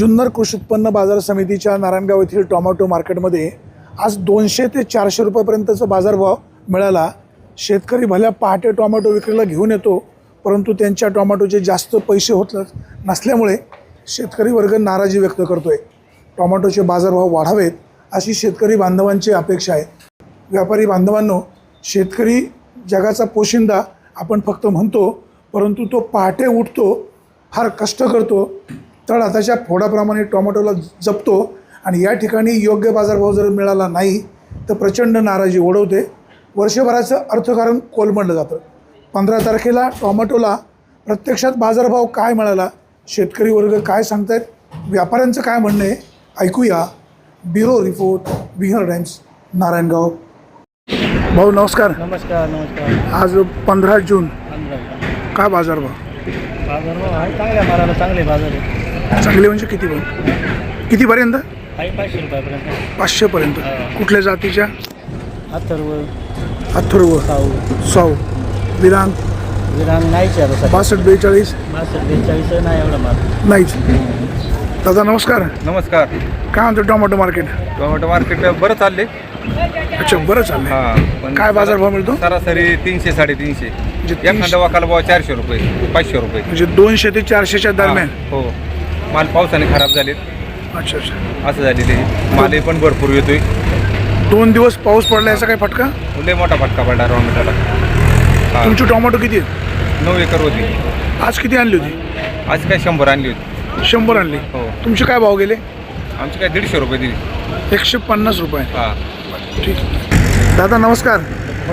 जुन्नर कृषी उत्पन्न बाजार समितीच्या नारायणगाव येथील टोमॅटो मार्केटमध्ये आज दोनशे ते चारशे रुपयापर्यंतचा बाजारभाव मिळाला. शेतकरी भल्या पहाटे टोमॅटो विक्रीला घेऊन येतो परंतु त्यांच्या टोमॅटोचे जास्त पैसे होत नसल्यामुळे शेतकरी वर्ग नाराजी व्यक्त करतोय. टोमॅटोचे बाजारभाव वाढावेत अशी शेतकरी बांधवांची अपेक्षा आहे. व्यापारी बांधवांनो शेतकरी जगाचा पोशिंदा आपण फक्त म्हणतो परंतु तो पहाटे उठतो फार कष्ट करतो तळ हाताच्या फोडाप्रमाणे टोमॅटोला जपतो आणि या ठिकाणी योग्य बाजारभाव जर मिळाला नाही तर प्रचंड नाराजी ओढवते. वर्षभराचं अर्थकारण कोलमडलं जातं. पंधरा तारखेला टोमॅटोला प्रत्यक्षात बाजारभाव काय मिळाला शेतकरी वर्ग काय सांगतायत व्यापाऱ्यांचं काय म्हणणं आहे ऐकूया. Bureau report Bihar times Narayangaon. भाऊ नमस्कार. नमस्कार नमस्कार. आज पंधरा जून. काय बाजारभाव? बाजार भाव आहे चांगल्या मालाला चांगले बाजार आहे चांगले म्हणजे किती पण कितीपर्यंत? पाचशे रुपयापर्यंत. पाचशेपर्यंत. कुठल्या जातीच्या? अथर्व. अथर्व. साऊ. साऊ. विरांग विरांग नाहीचे आता बासष्ट बेचाळीस? बासष्ट बेचाळीस नाही एवढा माल नाहीच. दादा नमस्कार. नमस्कार. काय म्हणतो टोमॅटो मार्केट? टोमॅटो मार्केट बरं चालले अच्छा बरं चाललंय. हा पण काय बाजारभाव मिळतो? सरासरी तीनशे साडेतीनशे. म्हणजे एखादा तीनशे- वाकाला बाबा चारशे रुपये पाचशे रुपये. म्हणजे दोनशे ते चारशेच्या दरम्यान. हा, हो. माल पावसाने खराब झालेत. अच्छा अच्छा. असं झालेले मालही पण भरपूर येतोय. दोन दिवस पाऊस पडला याचा काय फटका? लय मोठा फटका पडला टोमॅटोला हा. तुमची टोमॅटो किती आहेत नऊ एकर होती. आज किती आणली होती? आज काय शंभर आणली होती. शंभर आणली. हो. तुमचे काय भाव गेले? आमची काय दीडशे रुपये दिली. एकशे पन्नास रुपये. हा. ठीक दादा नमस्कार.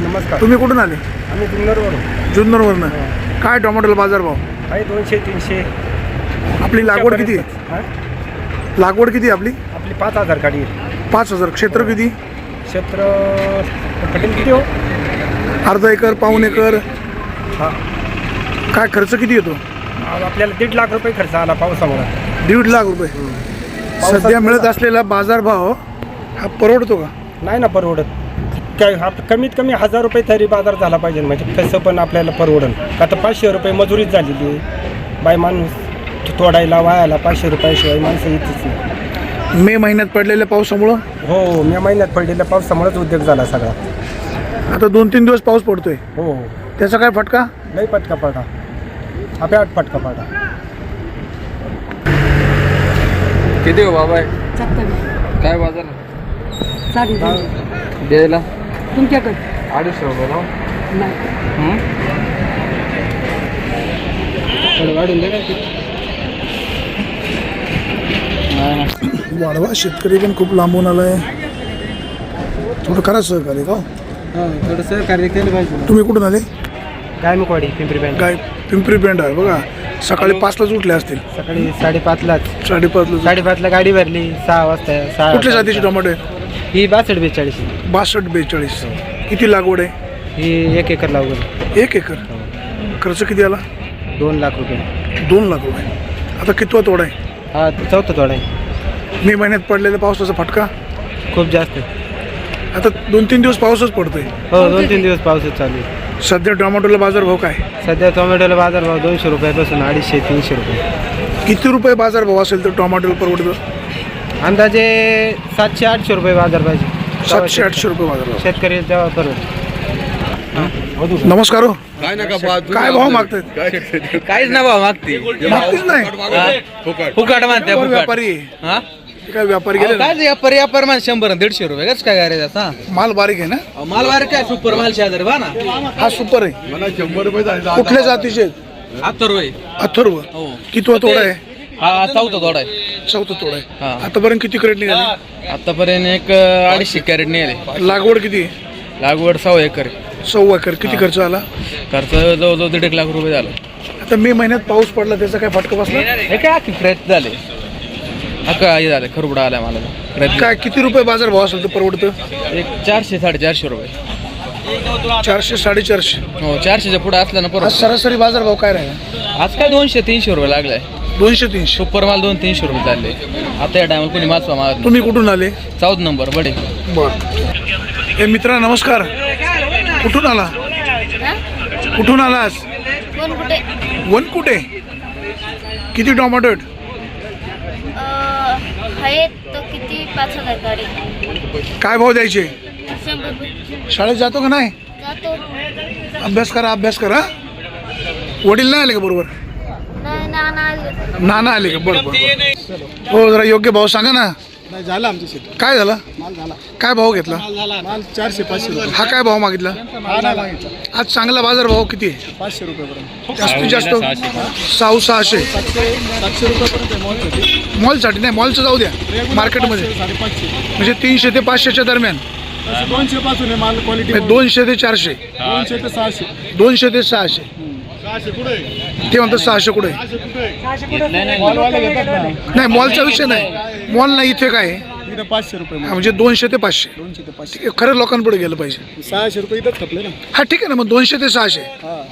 नमस्कार. तुम्ही कुठून आले? आम्ही जुन्नरवरून. जुन्नरवरनं. काय टोमॅटोला बाजारभाव आहे दोनशे तीनशे. आपली लागवड किती? आहे? हा? लागवड किती आपली? आपली पाच हजार गाडी पाच हजार. क्षेत्र किती? क्षेत्र कठीण किती हो? अर्धा एकर पाऊन एकर? हा. काय खर्च किती येतो? आपल्याला दीड लाख रुपये खर्च आला पावसामुळे. दीड लाख रुपये. सध्या मिळत असलेला बाजारभाव हा परवडतो का? नाही ना परवडत. काय आप कमीत कमी हजार रुपये तरी बाजार झाला पाहिजे म्हणजे कसं पण आपल्याला परवडन. आता पाचशे रुपये मजुरीच झालेली आहे. बाय माणूस. तोडायला वायाला पाचशे रुपयाशिवाय माणसं येतच नाही. मे महिन्यात पडलेल्या पावसामुळं? हो मे महिन्यात पडलेल्या पावसामुळेच उद्योग झाला सगळा. आता दोन तीन दिवस पाऊस पडतोय. हो. हो त्याचा काय फटका? लई पटका पडा. आपल्या पटका पडा. किती हो बाबा? काय बाजार? साडी द्यायला? तुमच्याकडे? अडीचशे रुपये नाही. वाढून दे वाढवा. शेतकरी पण खूप लांबून आलाय. थोडं करा सहकार्य का हो? थोडं सहकार्य केलं पाहिजे. तुम्ही कुठून आले? गायमुखवाडी पिंपरी बँक काय पिंपरी पेंट आहे बघा. सकाळी पाचलाच उठले असतील. सकाळी साडेपाचलाच. साडेपाचला साडेपाचला गाडी भरली सहा वाजता सहा कुठल्या जातीचे टोमॅटो आहेत ही बासष्ट बेचाळीस. बासष्ट बेचाळीस. किती लागवड आहे? ही एक एकर लागवड एक एकर. खर्च किती आला? दोन लाख रुपये. दोन लाख रुपये. आता कितवा तोडा आहे? हा चौथा तोडा आहे. मे महिन्यात पडलेल्या पावसाचा फटका? खूप जास्त आता दोन तीन दिवस पाऊसच पडतोय. हो दोन तीन दिवस पावसाच चालू आहे. सध्या टोमॅटोला बाजारभाव काय? सध्या टोमॅटोला बाजारभाव दोनशे रुपयापासून अडीचशे तीनशे रुपये. किती रुपये बाजारभाव असेल तर टोमॅटोला परवडतं? अंदाजे सातशे आठशे रुपये बाजार पाहिजे सातशे आठशे रुपये बाजारभाव. शेतकरी तेव्हा परवडत. नमस्कार हो. काय नका बा काय भाव मागतायत? काहीच ना भाव मागते मागतीच नाही? फुकाट. मानते कोण फुकाट. व्यापारी. आहे? हा? ते काय व्यापारी गेले ना? काय ते व्यापार व्यापार मान शंभर आणि दीडशे रुपये. कसं काय करायचं आता माल बारीक आहे ना? माल वार काय सुपर माल शेजारी बा ना. हा सुपर आहे. मला शंभर रुपये कुठल्या जातीचे आहेत? आता रुपये अथर्व. हो. कितवा तोडा आहे? हा चौथा थोडा आहे. चौथा तोडा आहे. हा. आतापर्यंत किती क्रेट निघाले? आतापर्यंत एक अं, अडीचशे कॅरेट नेले लागवड किती? आहे? लागवड सहा एकर सव्वा एकर किती खर्च आला? खर्च जवळजवळ दीड एक लाख रुपये झाला. आता मे महिन्यात पाऊस पडला त्याचा काय फटका बसला? हे काय प्रयत्न झाले? अख्खा हे झालं खरबडा आलाय मला. काय किती रुपये बाजार भाव असेल तर परवडतं? एक चारशे साडेचारशे रुपये. चारशे साडेचारशे. हो चारशेच्या पुढे असलं ना आज परत सरासरी बाजार भाव काय राहिला? आज काय दोनशे तीनशे रुपये लागलाय दोनशे तीनशे. सुपर माल दोन तीनशे रुपये चालले आता या टायमाला कोणी मागत नाही. तुम्ही कुठून आले? चौदा नंबर बडे. बर. हे मित्रा नमस्कार. कुठून आला? कुठून आलास? वन कुठे किती टोमॅटो आहेत? अं, आहेत तर किती? पाच हजार गाडी. काय भाव द्यायचे. शाळेत जातो का नाही? जातो. अभ्यास करा अभ्यास करा. वडील नाही आले का बरोबर? नाना आले. का? बरं बरं बरं. हो जरा योग्य भाव सांगा ना. नाही झालं आमचं शेत काय झालं? माल झाला. काय भाव घेतला? माल चारशे पाचशे रुपये. हा काय भाव मागितला? हा नाही मागितला आज चांगला बाजार भाव किती आहे? पाचशे रुपयेपर्यंत. जास्तीत जास्त साऊ सहाशे. सातशे सातशे रुपयेपर्यंत मॉलसाठी नाही मॉलचं जाऊ द्या. मार्केटमध्ये साडेपाचशे. म्हणजे तीनशे ते पाचशेच्या दरम्यान. तसं दोनशे पासून आहे माल क्वालिटी म्हणजे दोनशे ते चारशे. दोनशे ते सहाशे. दोनशे ते सहाशे. सहाशे कुठे? ते म्हणतात सहाशे कुठे? नाही मॉलचा विषय नाही. मॉल नाही इथे काय आहे? इथं पाचशे रुपये हा. म्हणजे दोनशे ते पाचशे. दोनशे ते पाचशे. ठीक आहे, खरं लोकांपुढे गेलं पाहिजे. सहाशे रुपये इथंच खपले ना. हा ठीक आहे ना मग दोनशे ते सहाशे. हा.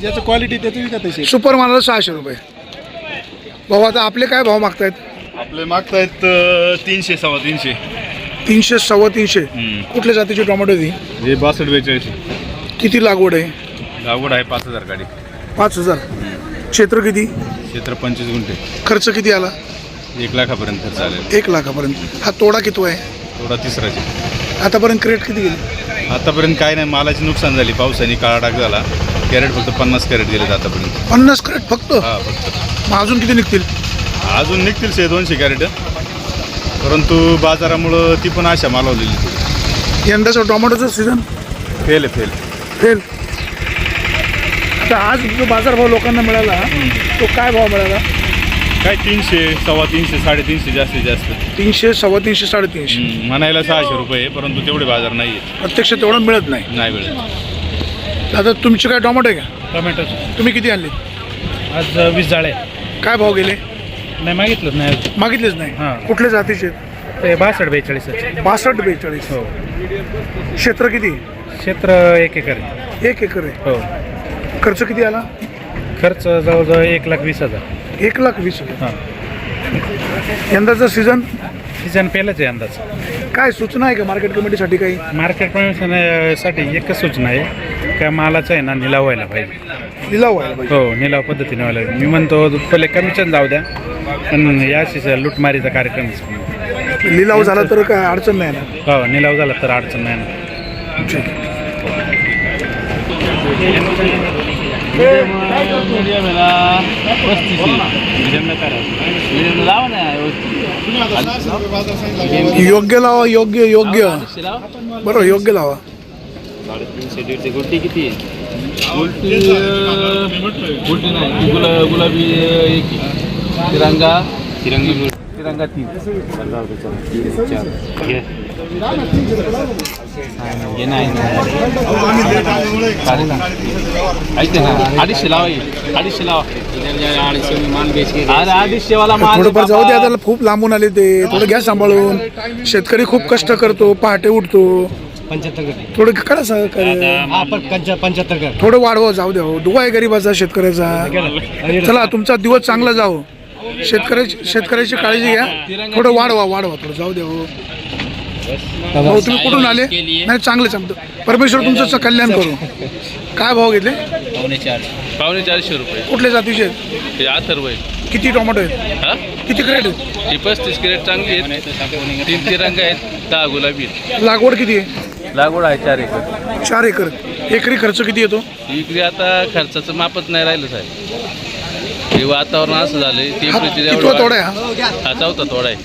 ज्याचं क्वालिटी त्याचं विकत आहे शेत. सुपर मालाला सहाशे रुपये. भाऊ आता आपले काय भाव मागतायत? आपले मागतायत अ, तीनशे सव्वा तीनशे. तीनशे सव्वा तीनशे. हम्म. कुठल्या जातीची टोमॅटो ती हे? बासष्ट बेचाळीस किती लागवड आहे? लागवड आहे पाच हजार गाडी. पाच हजार. क्षेत्र किती? क्षेत्र पंचवीस गुंठे. खर्च किती आला? एक लाखापर्यंत खर्च आलेला एक लाखापर्यंत. हा तोडा किती आहे? थोडा तिसराचे. आतापर्यंत क्रेट किती गेली? आतापर्यंत काय नाही मालाची नुकसान झाली. पावसाने काळा डाग झाला. कॅरेट फक्त पन्नास कॅरेट गेलेत आतापर्यंत. पन्नास क्रेट फक्त? हा फक्त. मग अजून किती निघतील? अजून निघतील शे दोनशे कॅरेट. परंतु बाजारामुळं ती पण आशा मालवलेली. थोडी यंदाचा टोमॅटोचं सीझन फेल आहे फेल. फेल. आता आज जो बाजारभाव लोकांना मिळाला तो काय भाव मिळाला? काय तीनशे सव्वा तीनशे साडेतीनशे जास्तीत जास्त? तीनशे सव्वा तीनशे साडेतीनशे. हम्म, म्हणायला सहाशे रुपये परंतु तेवढे बाजार नाही आहे प्रत्यक्ष तेवढं मिळत नाही. नाही मिळत. आता तुमचे काय टोमॅटो आहे का? टोमॅटो. तुम्ही किती आणले? आज वीस जाळे काय भाव गेले? नाही मागितलंच नाही मागितलेच नाही? हां. कुठल्या जातीचे ते बासष्ट बेचाळीस बासष्ट बेचाळीस. हो. क्षेत्र किती? क्षेत्र एक एकर आहे. एक एकर आहे. हो. खर्च किती आला? खर्च जवळजवळ एक लाख वीस हजार. एक लाख वीस हजार. यंदाचं सीझन सीजन पेलच आहे अंदाज काय सूचना आहे का मार्केट कमिटीसाठी काही? मार्केटसाठी एकच सूचना आहे. का मालाचा आहे ना निलाव व्हायला पाहिजे. लिलाव व्हायला पाहिजे. हो निलाव पद्धतीने व्हायला पाहिजे. मी म्हणतो पहिले कमिशन जाऊ द्या. पण याशीच लुटमारीचा कार्यक्रम आहे. लिलाव झाला तर काय अडचण नाही ना? हो निलाव झाला तर अडचण नाही ना. ठीक आहे योग्य लावा योग्य योग्य. बरोबर योग्य लावा. गुलटी गुलटी नाही गुला गुलाबी एक तिरंगा. तिरंगा तिरंगा तीन हे नाही ऐकते ना अडीचशे लावा अडीचशे लावा अरे माल थोडंफार जाऊ द्या त्याला खूप लांबून आले ते थोडं घ्या सांभाळून शेतकरी खूप कष्ट करतो पहाटे उठतो थोडं करा सहकार्य थोडं वाढवा जाऊ द्या हो दुवा आहे गरीबाचा शेतकऱ्याचा चला तुमचा दिवस चांगला जाओ शेतकऱ्याची शेतकऱ्याची काळजी घ्या थोडं वाढवा वाढवा थोडं जाऊ द्या. हो भाऊ तुम्ही कुठून आले? नाही चांगलं चांगलं परमेश्वर तुमचं कल्याण करू. काय भाव घेतले? पावणे चारशे. रुपये. कुठल्या जातीचे आहेत? हे अथर्व आहे किती टोमॅटो आहेत? हा? किती क्रेट आहेत? ही पस्तीस कॅरेट चांगली आहेत. तीन तिरंगा आहेत. दहा गुलाबी आहेत. लागवड किती आहे? लागवड आहे चार एकर. चार एकर. एकरी खर्च किती येतो? इकडे आता खर्चाचं मापच नाही राहिलं साहेब. हे वातावरण असं झालंय हा टेम्परेचर कितवा तोडा आहे हा? हा चौथा तोडा आहे.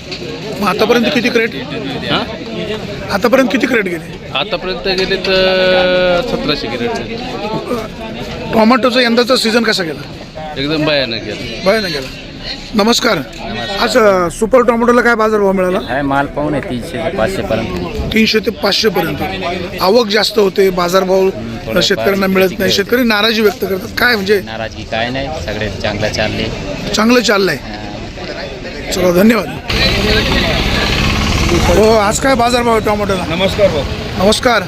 मग आतापर्यंत किती क्रेट? हा? आतापर्यंत किती क्रेट गेले? आतापर्यंत गेले तर सतराशे कॅरेट टोमॅटोचा यंदाचा सीझन कसा गेला? एकदम भयानक गेलं. भयानक गेला. नमस्कार. आज अ, सुपर टोमॅटोला काय बाजारभाव मिळाला? आहे माल पाहून आहे तीनशे ते पाचशे पर्यंत. तीनशे ते पाचशे पर्यंत. आवक जास्त होते बाजारभाव शेतकऱ्यांना मिळत नाही. शेतकरी नाराजी व्यक्त करतात. काय म्हणजे? नाराजगी काय नाही सगळे चांगलं चालले चांगलं चाललंय. चला धन्यवाद. हो आज काय बाजारभाव आहे टोमॅटोला? नमस्कार भाऊ. नमस्कार.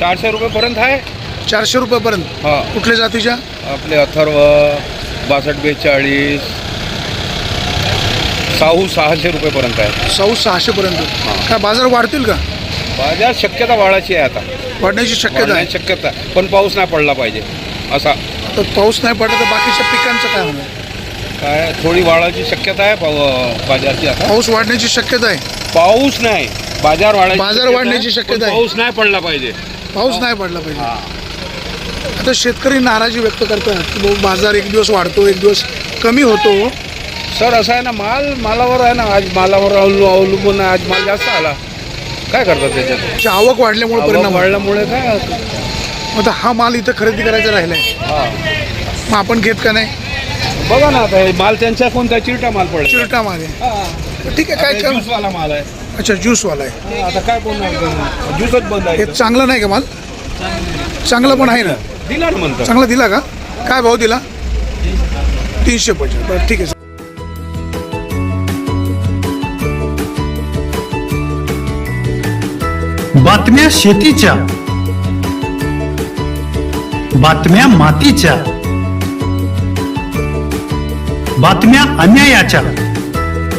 चारशे रुपयेपर्यंत आहे? चारशे रुपयापर्यंत. हा. कुठल्या जातीच्या? आपले अथर्व बासष्ट बेचाळीस साहू सहाशे रुपयेपर्यंत आहे. सौ सहाशे पर्यंत काय बाजार वाढतील का? बाजार शक्यता वाढायची आहे आता. वाढण्याची शक्यता आहे. शक्यता पण पाऊस नाही पडला पाहिजे. असा. तर पाऊस नाही पडला तर बाकीच्या पिकांचं काय होणार? काय थोडी वाढायची शक्यता आहे पाव- बाजारची आता? पाऊस वाढण्याची शक्यता आहे. पाऊस नाही. बाजार वाढायची बाजार वाढण्याची आहे, शक्यता आहे. पाऊस नाही पडला पाहिजे. पाऊस नाही पडला पाहिजे. आता शेतकरी नाराजी व्यक्त करतात की भाऊ बाजार एक दिवस वाढतो एक दिवस कमी होतो. सर असं आहे ना माल मालावर आहे ना आज मालावर अवलू- अवलंबून आहे, आज माल जास्त आला. काय करतात त्याच्यात? आवक वाढल्यामुळे आवक परिणाम होतो. वाढल्यामुळे काय मग आता हा माल इथं खरेदी करायचा राहिलाय. हा. मग आपण घेत का नाही? बघा ना आता हे माल त्यांच्या कोणता चिरटा माल पडला? चिरटा माल आहे. ठीक आहे काय कर ज्यूसवाला माल आहे. अच्छा ज्यूसवाला आहे. हा, आता काय बोलणार ज्यूसच बंद हे आहे चांगलं नाही का माल? चांगला पण आहे ना? दिला ना म्हणतात. चांगला दिला का? काय भाव दिला? तीनशे पंचवीस बरं ठीक आहे बातम्या शेतीच्या. बातम्या मातीच्या. बातम्या अन्यायाच्या.